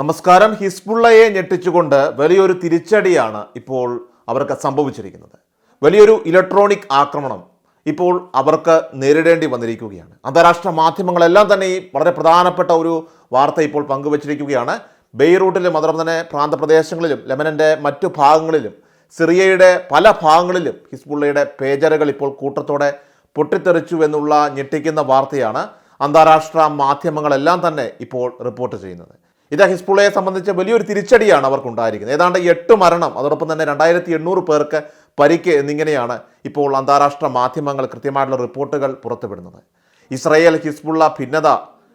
നമസ്കാരം. ഹിസ്ബുള്ളയെ ഞെട്ടിച്ചുകൊണ്ട് വലിയൊരു തിരിച്ചടിയാണ് ഇപ്പോൾ അവർക്ക് സംഭവിച്ചിരിക്കുന്നത്. വലിയൊരു ഇലക്ട്രോണിക് ആക്രമണം ഇപ്പോൾ അവർക്ക് നേരിടേണ്ടി വന്നിരിക്കുകയാണ്. അന്താരാഷ്ട്ര മാധ്യമങ്ങളെല്ലാം തന്നെ ഈ വളരെ പ്രധാനപ്പെട്ട ഒരു വാർത്ത ഇപ്പോൾ പങ്കുവച്ചിരിക്കുകയാണ്. ബെയ്റൂട്ടിലും അതോടൊപ്പം തന്നെ പ്രാന്തപ്രദേശങ്ങളിലും ലെമനന്റെ മറ്റു ഭാഗങ്ങളിലും സിറിയയുടെ പല ഭാഗങ്ങളിലും ഹിസ്ബുള്ളയുടെ പേജറുകൾ ഇപ്പോൾ കൂട്ടത്തോടെ പൊട്ടിത്തെറിച്ചു എന്നുള്ള ഞെട്ടിക്കുന്ന വാർത്തയാണ് അന്താരാഷ്ട്ര മാധ്യമങ്ങളെല്ലാം തന്നെ ഇപ്പോൾ റിപ്പോർട്ട് ചെയ്യുന്നത്. ഇത് ഹിസ്ബുള്ളയെ സംബന്ധിച്ച് വലിയൊരു തിരിച്ചടിയാണ് അവർക്കുണ്ടായിരിക്കുന്നത്. ഏതാണ്ട് എട്ട് മരണം അതോടൊപ്പം തന്നെ രണ്ടായിരത്തി എണ്ണൂറ് പേർക്ക് പരിക്ക് എന്നിങ്ങനെയാണ് ഇപ്പോൾ അന്താരാഷ്ട്ര മാധ്യമങ്ങൾ കൃത്യമായിട്ടുള്ള റിപ്പോർട്ടുകൾ പുറത്തുവിടുന്നത്. ഇസ്രയേൽ ഹിസ്ബുള്ള ഭിന്നത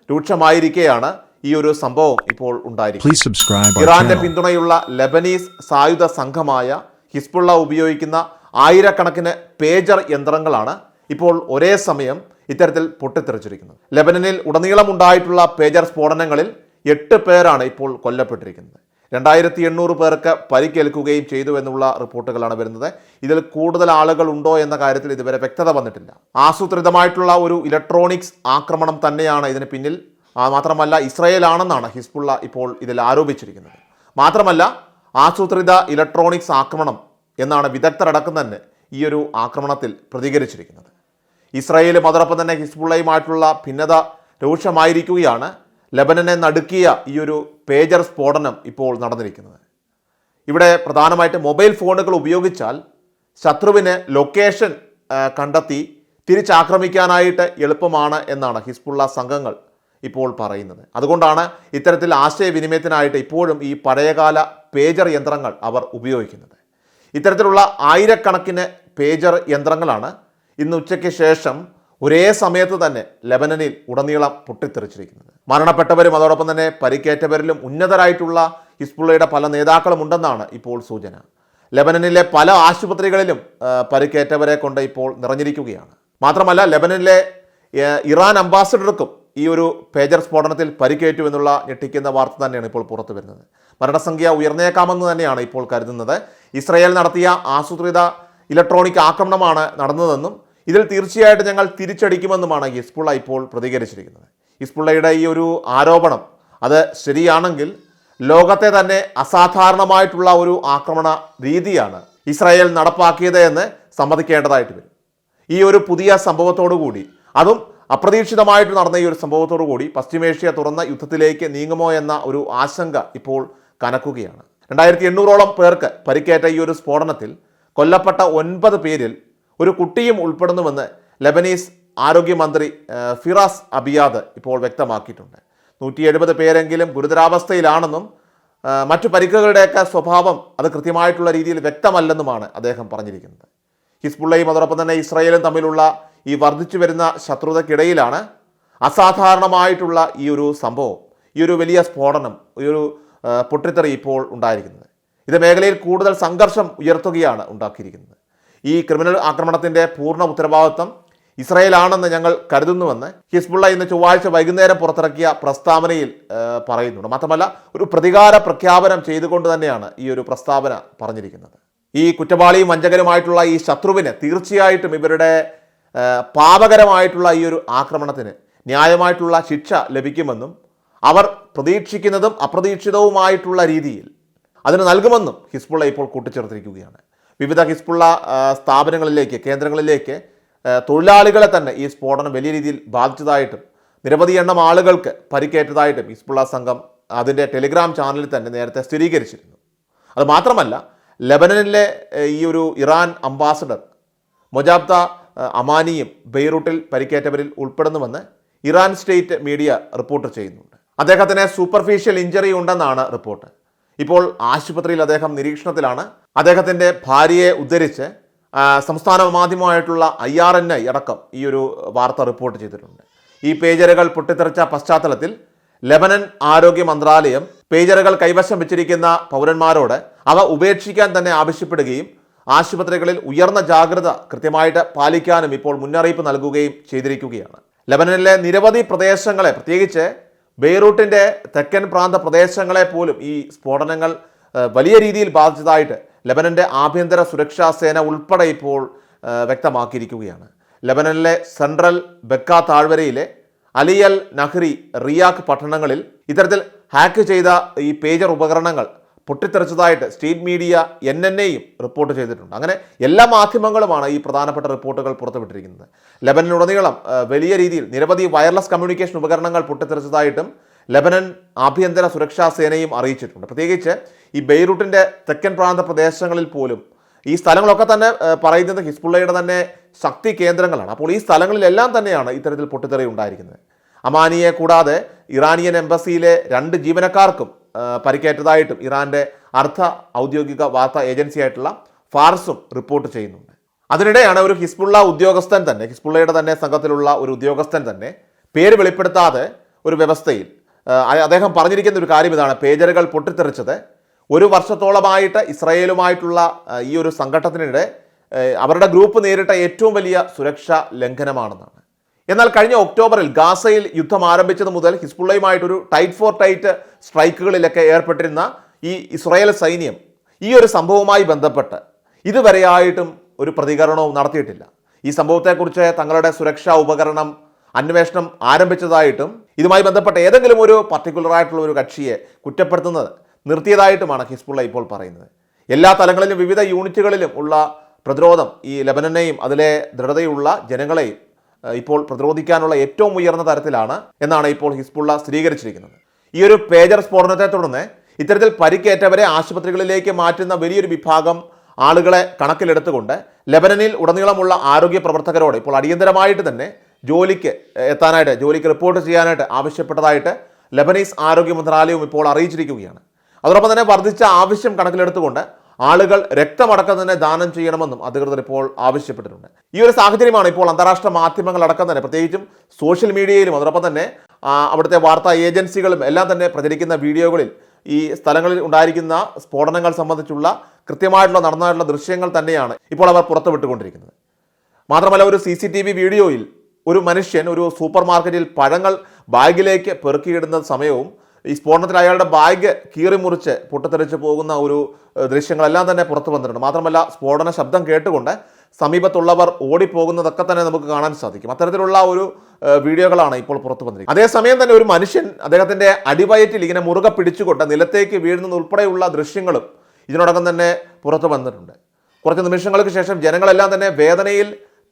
രൂക്ഷമായിരിക്കെയാണ് ഈ ഒരു സംഭവം ഇപ്പോൾ ഉണ്ടായിരിക്കുന്നത്. ഇറാന്റെ പിന്തുണയുള്ള ലബനീസ് സായുധ സംഘമായ ഹിസ്ബുള്ള ഉപയോഗിക്കുന്ന ആയിരക്കണക്കിന് പേജർ യന്ത്രങ്ങളാണ് ഇപ്പോൾ ഒരേ സമയം ഇത്തരത്തിൽ പൊട്ടിത്തെറിച്ചിരിക്കുന്നത്. ലബനനിൽ ഉടനീളം ഉണ്ടായിട്ടുള്ള പേജർ സ്ഫോടനങ്ങളിൽ എട്ട് പേരാണ് ഇപ്പോൾ കൊല്ലപ്പെട്ടിരിക്കുന്നത്. രണ്ടായിരത്തി എണ്ണൂറ് പേർക്ക് പരിക്കേൽക്കുകയും ചെയ്തു എന്നുള്ള റിപ്പോർട്ടുകളാണ് വരുന്നത്. ഇതിൽ കൂടുതൽ ആളുകൾ ഉണ്ടോ എന്ന കാര്യത്തിൽ ഇതുവരെ വ്യക്തത വന്നിട്ടില്ല. ആസൂത്രിതമായിട്ടുള്ള ഒരു ഇലക്ട്രോണിക്സ് ആക്രമണം തന്നെയാണ് ഇതിന് പിന്നിൽ. മാത്രമല്ല ഇസ്രയേൽ ആണെന്നാണ് ഹിസ്ബുള്ള ഇപ്പോൾ ഇതിൽ ആരോപിച്ചിരിക്കുന്നത്. മാത്രമല്ല ആസൂത്രിത ഇലക്ട്രോണിക്സ് ആക്രമണം എന്നാണ് വിദഗ്ധരടക്കം തന്നെ ഈ ഒരു ആക്രമണത്തിൽ പ്രതികരിച്ചിരിക്കുന്നത്. ഇസ്രയേലും അതോടൊപ്പം തന്നെ ഹിസ്ബുള്ളയുമായിട്ടുള്ള ഭിന്നത രൂക്ഷമായിരിക്കുകയാണ്. ലബനനെ നടുക്കിയ ഈ ഒരു പേജർ സ്ഫോടനം ഇപ്പോൾ നടന്നിരിക്കുന്നത്. ഇവിടെ പ്രധാനമായിട്ട് മൊബൈൽ ഫോണുകൾ ഉപയോഗിച്ചാൽ ശത്രുവിന് ലൊക്കേഷൻ കണ്ടെത്തി തിരിച്ചാക്രമിക്കാനായിട്ട് എളുപ്പമാണ് എന്നാണ് ഹിസ്ബുള്ള സംഘങ്ങൾ ഇപ്പോൾ പറയുന്നത്. അതുകൊണ്ടാണ് ഇത്തരത്തിൽ ആശയവിനിമയത്തിനായിട്ട് ഇപ്പോഴും ഈ പഴയകാല പേജർ യന്ത്രങ്ങൾ അവർ ഉപയോഗിക്കുന്നത്. ഇത്തരത്തിലുള്ള ആയിരക്കണക്കിന് പേജർ യന്ത്രങ്ങളാണ് ഇന്ന് ഉച്ചയ്ക്ക് ശേഷം ഒരേ സമയത്ത് തന്നെ ലെബനനിൽ ഉടനീളം പൊട്ടിത്തെറിച്ചിരിക്കുന്നത്. മരണപ്പെട്ടവരും അതോടൊപ്പം തന്നെ പരിക്കേറ്റവരിലും ഉന്നതരായിട്ടുള്ള ഹിസ്ബുള്ളയുടെ പല നേതാക്കളും ഉണ്ടെന്നാണ് ഇപ്പോൾ സൂചന. ലെബനനിലെ പല ആശുപത്രികളിലും പരിക്കേറ്റവരെ കൊണ്ട് ഇപ്പോൾ നിറഞ്ഞിരിക്കുകയാണ്. മാത്രമല്ല ലെബനനിലെ ഇറാൻ അംബാസഡർക്കും ഈ ഒരു പേജർ സ്ഫോടനത്തിൽ പരിക്കേറ്റു എന്നുള്ള ഞെട്ടിക്കുന്ന വാർത്ത തന്നെയാണ് ഇപ്പോൾ പുറത്തു വരുന്നത്. മരണസംഖ്യ ഉയർന്നേക്കാമെന്ന് തന്നെയാണ് ഇപ്പോൾ കരുതുന്നത്. ഇസ്രയേൽ നടത്തിയ ആസൂത്രിത ഇലക്ട്രോണിക് ആക്രമണമാണ് നടന്നതെന്നും ഇതിൽ തീർച്ചയായിട്ടും ഞങ്ങൾ തിരിച്ചടിക്കുമെന്നുമാണ് ഹിസ്ബുള്ള ഇപ്പോൾ പ്രതികരിച്ചിരിക്കുന്നത്. ഹിസ്ബുള്ളയുടെ ഈ ഒരു ആരോപണം അത് ശരിയാണെങ്കിൽ ലോകത്തെ തന്നെ അസാധാരണമായിട്ടുള്ള ഒരു ആക്രമണ രീതിയാണ് ഇസ്രായേൽ നടപ്പാക്കിയത് എന്ന് സമ്മതിക്കേണ്ടതായിട്ട് വരും. ഈ ഒരു പുതിയ സംഭവത്തോടു കൂടി അതും അപ്രതീക്ഷിതമായിട്ട് നടന്ന ഈ ഒരു സംഭവത്തോടു കൂടി പശ്ചിമേഷ്യ തുറന്ന യുദ്ധത്തിലേക്ക് നീങ്ങുമോ എന്ന ഒരു ആശങ്ക ഇപ്പോൾ കനക്കുകയാണ്. രണ്ടായിരത്തി എണ്ണൂറോളം പേർക്ക് പരിക്കേറ്റ ഈ ഒരു സ്ഫോടനത്തിൽ കൊല്ലപ്പെട്ട ഒൻപത് പേരിൽ ഒരു കുട്ടിയും ഉൾപ്പെടുന്നുവെന്ന് ലബനീസ് ആരോഗ്യമന്ത്രി ഫിറാസ് അബിയാദ് ഇപ്പോൾ വ്യക്തമാക്കിയിട്ടുണ്ട്. നൂറ്റി എഴുപത് പേരെങ്കിലും ഗുരുതരാവസ്ഥയിലാണെന്നും മറ്റു പരിക്കുകളുടെയൊക്കെ സ്വഭാവം അത് കൃത്യമായിട്ടുള്ള രീതിയിൽ വ്യക്തമല്ലെന്നുമാണ് അദ്ദേഹം പറഞ്ഞിരിക്കുന്നത്. ഹിസ്ബുള്ളയും അതോടൊപ്പം തന്നെ ഇസ്രയേലും തമ്മിലുള്ള ഈ വർദ്ധിച്ചു വരുന്ന ശത്രുതയ്ക്കിടയിലാണ് അസാധാരണമായിട്ടുള്ള ഈ ഒരു സംഭവം ഈ ഒരു വലിയ സ്ഫോടനം ഈ ഒരു പൊട്ടിത്തെറി ഇപ്പോൾ ഉണ്ടായിരിക്കുന്നത്. ഇത് മേഖലയിൽ കൂടുതൽ സംഘർഷം ഉയർത്തുകയാണ് ഉണ്ടാക്കിയിരിക്കുന്നത്. ഈ ക്രിമിനൽ ആക്രമണത്തിന്റെ പൂർണ ഉത്തരവാദിത്വം ഇസ്രായേലാണെന്ന് ഞങ്ങൾ കരുതുന്നുവെന്ന് ഹിസ്ബുള്ള ഇന്ന് ചൊവ്വാഴ്ച വൈകുന്നേരം പുറത്തിറക്കിയ പ്രസ്താവനയിൽ പറയുന്നുണ്ട്. മാത്രമല്ല ഒരു പ്രതികാര പ്രഖ്യാപനം ചെയ്തുകൊണ്ട് തന്നെയാണ് ഈ ഒരു പ്രസ്താവന പറഞ്ഞിരിക്കുന്നത്. ഈ കുറ്റവാളിയും വഞ്ചകരുമായിട്ടുള്ള ഈ ശത്രുവിന് തീർച്ചയായിട്ടും ഇവരുടെ പാപകരമായിട്ടുള്ള ഈ ഒരു ആക്രമണത്തിന് ന്യായമായിട്ടുള്ള ശിക്ഷ ലഭിക്കുമെന്നും അവർ പ്രതീക്ഷിക്കുന്നതും അപ്രതീക്ഷിതവുമായിട്ടുള്ള രീതിയിൽ അതിന് നൽകുമെന്നും ഹിസ്ബുള്ള ഇപ്പോൾ കൂട്ടിച്ചേർത്തിരിക്കുകയാണ്. വിവിധ ഹിസ്ബുള്ള സ്ഥാപനങ്ങളിലേക്ക് കേന്ദ്രങ്ങളിലേക്ക് തൊഴിലാളികളെ തന്നെ ഈ സ്ഫോടനം വലിയ രീതിയിൽ ബാധിച്ചതായിട്ടും നിരവധി എണ്ണം ആളുകൾക്ക് പരിക്കേറ്റതായിട്ടും ഹിസ്ബുള്ള സംഘം അതിന്റെ ടെലിഗ്രാം ചാനലിൽ തന്നെ നേരത്തെ സ്ഥിരീകരിച്ചിരുന്നു. അത് മാത്രമല്ല ലെബനനിലെ ഈ ഒരു ഇറാൻ അംബാസഡർ മൊജാബ്ത ഏഹ്, അമാനിയും ബെയ്റൂട്ടിൽ പരിക്കേറ്റവരിൽ ഉൾപ്പെടുന്നുവെന്ന് ഇറാൻ സ്റ്റേറ്റ് മീഡിയ റിപ്പോർട്ട് ചെയ്യുന്നുണ്ട്. അദ്ദേഹത്തിന് സൂപ്പർഫിഷ്യൽ ഇഞ്ചറി ഉണ്ടെന്നാണ് റിപ്പോർട്ട്. ഇപ്പോൾ ആശുപത്രിയിൽ അദ്ദേഹം നിരീക്ഷണത്തിലാണ്. അദ്ദേഹത്തിന്റെ ഭാര്യയെ ഉദ്ധരിച്ച് സംസ്ഥാന മാധ്യമമായിട്ടുള്ള ഐ ആർ എൻ ഐ അടക്കം ഈ ഒരു വാർത്ത റിപ്പോർട്ട് ചെയ്തിട്ടുണ്ട്. ഈ പേജറുകൾ പൊട്ടിത്തെറിച്ച പശ്ചാത്തലത്തിൽ ലെബനൻ ആരോഗ്യ മന്ത്രാലയം പേജറുകൾ കൈവശം വെച്ചിരിക്കുന്ന പൗരന്മാരോട് അവ ഉപേക്ഷിക്കാൻ തന്നെ ആവശ്യപ്പെടുകയും ആശുപത്രികളിൽ ഉയർന്ന ജാഗ്രത കൃത്യമായിട്ട് പാലിക്കാനും ഇപ്പോൾ മുന്നറിയിപ്പ് നൽകുകയും ചെയ്തിരിക്കുകയാണ്. ലെബനനിലെ നിരവധി പ്രദേശങ്ങളെ പ്രത്യേകിച്ച് ബെയ്റൂട്ടിന്റെ തെക്കൻ പ്രാന്ത പ്രദേശങ്ങളെ പോലും ഈ സ്ഫോടനങ്ങൾ വലിയ രീതിയിൽ ബാധിച്ചതായിട്ട് ലെബനന്റെ ആഭ്യന്തര സുരക്ഷാ സേന ഉൾപ്പെടെ ഇപ്പോൾ വ്യക്തമാക്കിയിരിക്കുകയാണ്. ലബനനിലെ സെൻട്രൽ ബെക്ക താഴ്വരയിലെ അലിയൽ നഹ്രി റിയാഖ് പട്ടണങ്ങളിൽ ഇത്തരത്തിൽ ഹാക്ക് ചെയ്ത ഈ പേജർ ഉപകരണങ്ങൾ പൊട്ടിത്തെറിച്ചതായിട്ട് സ്റ്റേറ്റ് മീഡിയ എൻ എൻ എയും റിപ്പോർട്ട് ചെയ്തിട്ടുണ്ട്. അങ്ങനെ എല്ലാ മാധ്യമങ്ങളുമാണ് ഈ പ്രധാനപ്പെട്ട റിപ്പോർട്ടുകൾ പുറത്തുവിട്ടിരിക്കുന്നത്. ലബനിലുടനീളം വലിയ രീതിയിൽ നിരവധി വയർലെസ് കമ്മ്യൂണിക്കേഷൻ ഉപകരണങ്ങൾ പൊട്ടിത്തെറിച്ചതായിട്ടും ലെബനൻ ആഭ്യന്തര സുരക്ഷാ സേനയും അറിയിച്ചിട്ടുണ്ട്. പ്രത്യേകിച്ച് ഈ ബെയ്റൂട്ടിന്റെ തെക്കൻ പ്രാന്ത പ്രദേശങ്ങളിൽ പോലും ഈ സ്ഥലങ്ങളൊക്കെ തന്നെ പറയുന്നത് ഹിസ്ബുള്ളയുടെ തന്നെ ശക്തി കേന്ദ്രങ്ങളാണ്. അപ്പോൾ ഈ സ്ഥലങ്ങളിലെല്ലാം തന്നെയാണ് ഇത്തരത്തിൽ പൊട്ടിത്തെറി ഉണ്ടായിരിക്കുന്നത്. അമാനിയെ കൂടാതെ ഇറാനിയൻ എംബസിയിലെ രണ്ട് ജീവനക്കാർക്കും പരിക്കേറ്റതായിട്ടും ഇറാന്റെ അർദ്ധ ഔദ്യോഗിക വാർത്താ ഏജൻസിയായിട്ടുള്ള ഫാർസും റിപ്പോർട്ട് ചെയ്യുന്നുണ്ട്. അതിനിടെയാണ് ഒരു ഹിസ്ബുള്ള ഉദ്യോഗസ്ഥൻ തന്നെ ഹിസ്ബുള്ളയുടെ തന്നെ സംഘത്തിലുള്ള ഒരു ഉദ്യോഗസ്ഥൻ തന്നെ പേര് വെളിപ്പെടുത്താതെ ഒരു വ്യവസ്ഥയിൽ അദ്ദേഹം പറഞ്ഞിരിക്കുന്ന ഒരു കാര്യം ഇതാണ്. പേജറുകൾ പൊട്ടിത്തെറിച്ചത്. ഒരു വർഷത്തോളമായിട്ട് ഇസ്രയേലുമായിട്ടുള്ള ഈ ഒരു സംഘട്ടത്തിനിടെ അവരുടെ ഗ്രൂപ്പ് നേരിട്ട ഏറ്റവും വലിയ സുരക്ഷാ ലംഘനമാണെന്നാണ്. എന്നാൽ കഴിഞ്ഞ ഒക്ടോബറിൽ ഗാസയിൽ യുദ്ധം ആരംഭിച്ചത് മുതൽ ഹിസ്ബുള്ളയുമായിട്ടൊരു ടൈറ്റ് ഫോർ ടൈറ്റ് സ്ട്രൈക്കുകളിലൊക്കെ ഏർപ്പെട്ടിരുന്ന ഈ ഇസ്രായേൽ സൈന്യം ഈ ഒരു സംഭവവുമായി ബന്ധപ്പെട്ട് ഇതുവരെയായിട്ടും ഒരു പ്രതികരണവും നടത്തിയിട്ടില്ല. ഈ സംഭവത്തെക്കുറിച്ച് തങ്ങളുടെ സുരക്ഷാ ഉപകരണം അന്വേഷണം ആരംഭിച്ചതായിട്ടും ഇതുമായി ബന്ധപ്പെട്ട ഏതെങ്കിലും ഒരു പർട്ടിക്കുലർ ആയിട്ടുള്ള ഒരു കക്ഷിയെ കുറ്റപ്പെടുത്തുന്നത് നിർത്തിയതായിട്ടുമാണ് ഹിസ്ബുള്ള ഇപ്പോൾ പറയുന്നത്. എല്ലാ തലങ്ങളിലും വിവിധ യൂണിറ്റുകളിലും ഉള്ള പ്രതിരോധം ഈ ലബനനെയും അതിലെ ദൃഢതയുള്ള ജനങ്ങളെയും ഇപ്പോൾ പ്രതിരോധിക്കാനുള്ള ഏറ്റവും ഉയർന്ന തരത്തിലാണ് എന്നാണ് ഇപ്പോൾ ഹിസ്ബുള്ള സ്ഥിരീകരിച്ചിരിക്കുന്നത്. ഈ ഒരു പേജർ സ്ഫോടനത്തെ തുടർന്ന് ഇത്തരത്തിൽ പരിക്കേറ്റവരെ ആശുപത്രികളിലേക്ക് മാറ്റുന്ന വലിയൊരു വിഭാഗം ആളുകളെ കണക്കിലെടുത്തുകൊണ്ട് ലബനനിൽ ഉടനീളമുള്ള ആരോഗ്യ പ്രവർത്തകരോട് ഇപ്പോൾ അടിയന്തരമായിട്ട് തന്നെ ജോലിക്ക് എത്താനായിട്ട് ജോലിക്ക് റിപ്പോർട്ട് ചെയ്യാനായിട്ട് ആവശ്യപ്പെട്ടതായിട്ട് ലെബനീസ് ആരോഗ്യ മന്ത്രാലയവും ഇപ്പോൾ അറിയിച്ചിരിക്കുകയാണ്. അതോടൊപ്പം തന്നെ വർദ്ധിച്ച ആവശ്യം കണക്കിലെടുത്തുകൊണ്ട് ആളുകൾ രക്തമടക്കം തന്നെ ദാനം ചെയ്യണമെന്നും അധികൃതർ ഇപ്പോൾ ആവശ്യപ്പെട്ടിട്ടുണ്ട്. ഈ ഒരു സാഹചര്യമാണ് ഇപ്പോൾ അന്താരാഷ്ട്ര മാധ്യമങ്ങളടക്കം തന്നെ പ്രത്യേകിച്ചും സോഷ്യൽ മീഡിയയിലും അതോടൊപ്പം തന്നെ അവിടുത്തെ വാർത്താ ഏജൻസികളും എല്ലാം തന്നെ പ്രചരിക്കുന്ന വീഡിയോകളിൽ ഈ സ്ഥലങ്ങളിൽ ഉണ്ടായിരിക്കുന്ന സ്ഫോടനങ്ങൾ സംബന്ധിച്ചുള്ള കൃത്യമായിട്ടുള്ള നടന്നായിട്ടുള്ള ദൃശ്യങ്ങൾ തന്നെയാണ് ഇപ്പോൾ അവർ പുറത്തുവിട്ടുകൊണ്ടിരിക്കുന്നത്. മാത്രമല്ല ഒരു സി വീഡിയോയിൽ ഒരു മനുഷ്യൻ ഒരു സൂപ്പർ മാർക്കറ്റിൽ പഴങ്ങൾ ബാഗിലേക്ക് പെറുക്കിയിടുന്ന സമയവും ഈ സ്ഫോടനത്തിൽ അയാളുടെ ബാഗ് കീറിമുറിച്ച് പൊട്ടിത്തെറിച്ച് പോകുന്ന ഒരു ദൃശ്യങ്ങളെല്ലാം തന്നെ പുറത്തു വന്നിട്ടുണ്ട്. മാത്രമല്ല സ്ഫോടന ശബ്ദം കേട്ടുകൊണ്ട് സമീപത്തുള്ളവർ ഓടിപ്പോകുന്നതൊക്കെ തന്നെ നമുക്ക് കാണാൻ സാധിക്കും. അത്തരത്തിലുള്ള ഒരു വീഡിയോകളാണ് ഇപ്പോൾ പുറത്തു വന്നിരിക്കുന്നത്. അതേസമയം തന്നെ ഒരു മനുഷ്യൻ അദ്ദേഹത്തിന്റെ അടിവയറ്റിൽ ഇങ്ങനെ മുറുകെ പിടിച്ചുകൊണ്ട് നിലത്തേക്ക് വീഴുന്നത് ഉൾപ്പെടെയുള്ള ദൃശ്യങ്ങളും ഇതിനോടകം തന്നെ പുറത്തു വന്നിട്ടുണ്ട്. കുറച്ച് നിമിഷങ്ങൾക്ക് ശേഷം ജനങ്ങളെല്ലാം തന്നെ വേദനയിൽ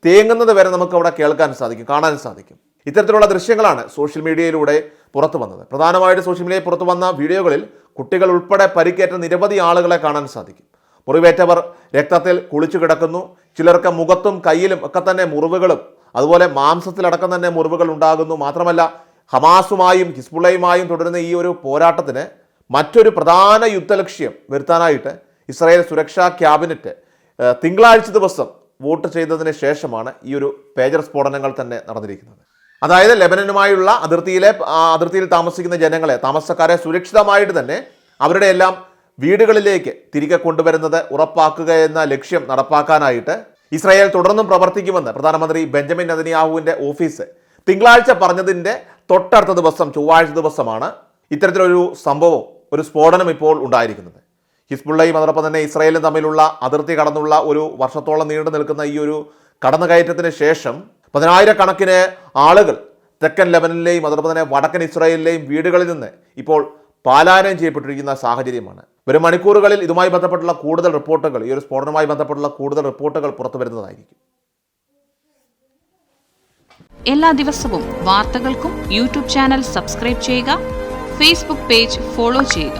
തേങ്ങുന്നത് വരെ നമുക്ക് അവിടെ കേൾക്കാൻ സാധിക്കും കാണാൻ സാധിക്കും. ഇത്തരത്തിലുള്ള ദൃശ്യങ്ങളാണ് സോഷ്യൽ മീഡിയയിലൂടെ പുറത്തു വന്നത്. പ്രധാനമായിട്ട് സോഷ്യൽ മീഡിയയിൽ പുറത്തു വന്ന വീഡിയോകളിൽ കുട്ടികൾ ഉൾപ്പെടെ പരിക്കേറ്റ നിരവധി ആളുകളെ കാണാൻ സാധിക്കും. മുറിവേറ്റവർ രക്തത്തിൽ കുളിച്ചു കിടക്കുന്നു ചിലർക്ക് മുഖത്തും കയ്യിലും ഒക്കെ തന്നെ മുറിവുകളും അതുപോലെ മാംസത്തിലടക്കം തന്നെ മുറിവുകൾ ഉണ്ടാകുന്നു. മാത്രമല്ല ഹമാസുമായും ഹിസ്ബുള്ളയുമായും തുടരുന്ന ഈ ഒരു പോരാട്ടത്തിന് മറ്റൊരു പ്രധാന യുദ്ധലക്ഷ്യം വരുത്താനായിട്ട് ഇസ്രായേൽ സുരക്ഷാ ക്യാബിനറ്റ് തിങ്കളാഴ്ച ദിവസം വോട്ട് ചെയ്തതിന് ശേഷമാണ് ഈ ഒരു പേജർ സ്ഫോടനങ്ങൾ തന്നെ നടന്നിരിക്കുന്നത്. അതായത് ലെബനനുമായുള്ള അതിർത്തിയിലെ അതിർത്തിയിൽ താമസിക്കുന്ന ജനങ്ങളെ താമസക്കാരെ സുരക്ഷിതമായിട്ട് തന്നെ അവരുടെ എല്ലാം വീടുകളിലേക്ക് തിരികെ കൊണ്ടുവരുന്നത് ഉറപ്പാക്കുക എന്ന ലക്ഷ്യം നടപ്പാക്കാനായിട്ട് ഇസ്രായേൽ തുടർന്നും പ്രവർത്തിക്കുമെന്ന് പ്രധാനമന്ത്രി ബെഞ്ചമിൻ നദനിയാഹുവിന്റെ ഓഫീസ് തിങ്കളാഴ്ച പറഞ്ഞതിന്റെ തൊട്ടടുത്ത ദിവസം ചൊവ്വാഴ്ച ദിവസമാണ് ഇത്തരത്തിലൊരു സംഭവം ഒരു സ്ഫോടനം ഇപ്പോൾ ഉണ്ടായിരിക്കുന്നത്. ഹിസ്ബുള്ളയും അതോടൊപ്പം തന്നെ ഇസ്രായേലും തമ്മിലുള്ള അതിർത്തി കടന്നുള്ള ഒരു വർഷത്തോളം നീണ്ടു നിൽക്കുന്ന ഈ ഒരു കടന്നുകയറ്റത്തിന് ശേഷം പതിനായിരക്കണക്കിന് ആളുകൾ തെക്കൻ ലെബനിലെയും അതോടൊപ്പം തന്നെ വടക്കൻ ഇസ്രായേലിലെയും വീടുകളിൽ നിന്ന് ഇപ്പോൾ പാലായനം ചെയ്യപ്പെട്ടിരിക്കുന്ന സാഹചര്യമാണ്. വരും മണിക്കൂറുകളിൽ ഇതുമായി ബന്ധപ്പെട്ടുള്ള കൂടുതൽ റിപ്പോർട്ടുകൾ ഈ ഒരു സ്ഫോടനവുമായി ബന്ധപ്പെട്ടുള്ള കൂടുതൽ റിപ്പോർട്ടുകൾ പുറത്തു വരുന്നതായിരിക്കും. എല്ലാ ദിവസവും വാർത്തകൾക്കും യൂട്യൂബ് ചാനൽ സബ്സ്ക്രൈബ് ചെയ്യുക ഫേസ്ബുക്ക് പേജ് ഫോളോ ചെയ്യുക.